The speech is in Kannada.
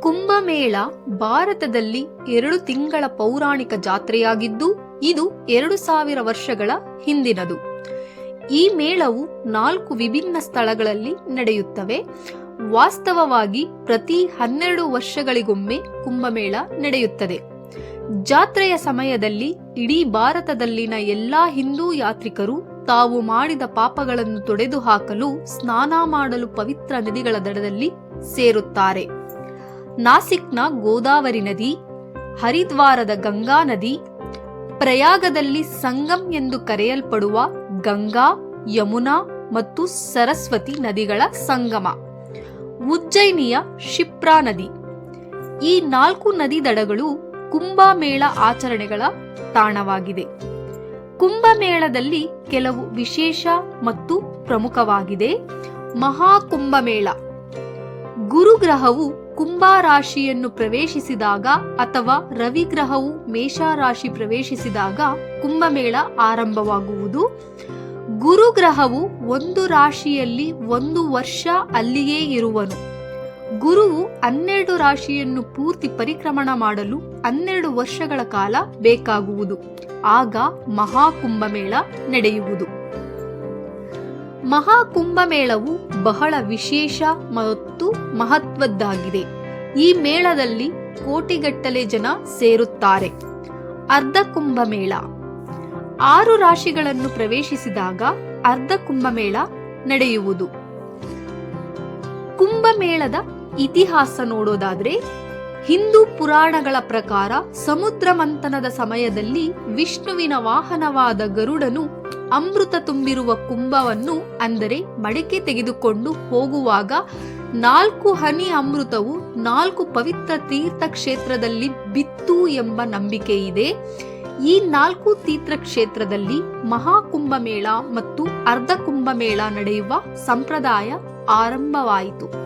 ಕುಂಭಮೇಳ ಭಾರತದಲ್ಲಿ ಎರಡು ತಿಂಗಳ ಪೌರಾಣಿಕ ಜಾತ್ರೆಯಾಗಿದ್ದು, ಇದು ಎರಡು ಸಾವಿರ ವರ್ಷಗಳ ಹಿಂದಿನದು. ಈ ಮೇಳವು ನಾಲ್ಕು ವಿಭಿನ್ನ ಸ್ಥಳಗಳಲ್ಲಿ ನಡೆಯುತ್ತವೆ. ವಾಸ್ತವವಾಗಿ ಪ್ರತಿ ಹನ್ನೆರಡು ವರ್ಷಗಳಿಗೊಮ್ಮೆ ಕುಂಭಮೇಳ ನಡೆಯುತ್ತದೆ. ಜಾತ್ರೆಯ ಸಮಯದಲ್ಲಿ ಇಡೀ ಭಾರತದಲ್ಲಿನ ಎಲ್ಲಾ ಹಿಂದೂ ಯಾತ್ರಿಕರು ತಾವು ಮಾಡಿದ ಪಾಪಗಳನ್ನು ತೊಡೆದು ಹಾಕಲು ಸ್ನಾನ ಮಾಡಲು ಪವಿತ್ರ ನದಿಗಳ ದಡದಲ್ಲಿ ಸೇರುತ್ತಾರೆ. ನಾಸಿಕ್ನ ಗೋದಾವರಿ ನದಿ, ಹರಿದ್ವಾರದ ಗಂಗಾ ನದಿ, ಪ್ರಯಾಗದಲ್ಲಿ ಸಂಗಮ್ ಎಂದು ಕರೆಯಲ್ಪಡುವ ಗಂಗಾ, ಯಮುನಾ ಮತ್ತು ಸರಸ್ವತಿ ನದಿಗಳ ಸಂಗಮ. ಉಜ್ಜಯಿನಿಯ ಶಿಪ್ರಾ ನದಿ. ಈ ನಾಲ್ಕು ನದಿ ದಡಗಳು ಕುಂಭಮೇಳ ಆಚರಣೆಗಳ ತಾಣವಾಗಿದೆ. ಕುಂಭಮೇಳದಲ್ಲಿ ಕೆಲವು ವಿಶೇಷ ಮತ್ತು ಪ್ರಮುಖವಾಗಿದೆ ಮಹಾಕುಂಭಮೇಳ. ಗುರುಗ್ರಹವು ಕುಂಭ ರಾಶಿಯನ್ನು ಪ್ರವೇಶಿಸಿದಾಗ ಅಥವಾ ರವಿ ರವಿಗ್ರಹವು ಮೇಷರಾಶಿ ಪ್ರವೇಶಿಸಿದಾಗ ಕುಂಭಮೇಳ ಆರಂಭವಾಗುವುದು. ಗುರುಗ್ರಹವು ಒಂದು ರಾಶಿಯಲ್ಲಿ ಒಂದು ವರ್ಷ ಅಲ್ಲಿಯೇ ಇರುವನು. ಗುರುವು ಹನ್ನೆರಡು ರಾಶಿಯನ್ನು ಪೂರ್ತಿ ಪರಿಕ್ರಮಣ ಮಾಡಲು ಹನ್ನೆರಡು ವರ್ಷಗಳ ಕಾಲ ಬೇಕಾಗುವುದು. ಆಗ ಮಹಾಕುಂಭಮೇಳ ನಡೆಯುವುದು. ಮಹಾಕುಂಭಮೇಳವು ಬಹಳ ವಿಶೇಷ ಮತ್ತು ಮಹತ್ವದ್ದಾಗಿದೆ. ಈ ಮೇಳದಲ್ಲಿ ಕೋಟಿಗಟ್ಟಲೆ ಜನ ಸೇರುತ್ತಾರೆ. ಅರ್ಧ ಕುಂಭಮೇಳ. ಆರು ರಾಶಿಗಳನ್ನು ಪ್ರವೇಶಿಸಿದಾಗ ಅರ್ಧ ಕುಂಭಮೇಳ ನಡೆಯುವುದು. ಕುಂಭಮೇಳದ ಇತಿಹಾಸ ನೋಡೋದಾದ್ರೆ, ಹಿಂದೂ ಪುರಾಣಗಳ ಪ್ರಕಾರ ಸಮುದ್ರ ಮಂಥನದ ಸಮಯದಲ್ಲಿ ವಿಷ್ಣುವಿನ ವಾಹನವಾದ ಗರುಡನು ಅಮೃತ ತುಂಬಿರುವ ಕುಂಭವನ್ನು, ಅಂದರೆ ಮಡಿಕೆ ತೆಗೆದುಕೊಂಡು ಹೋಗುವಾಗ ನಾಲ್ಕು ಹನಿ ಅಮೃತವು ನಾಲ್ಕು ಪವಿತ್ರ ತೀರ್ಥ ಕ್ಷೇತ್ರದಲ್ಲಿ ಬಿತ್ತು ಎಂಬ ನಂಬಿಕೆ ಇದೆ. ಈ ನಾಲ್ಕು ತೀರ್ಥ ಕ್ಷೇತ್ರದಲ್ಲಿ ಮಹಾಕುಂಭಮೇಳ ಮತ್ತು ಅರ್ಧ ಕುಂಭಮೇಳ ನಡೆಯುವ ಸಂಪ್ರದಾಯ ಆರಂಭವಾಯಿತು.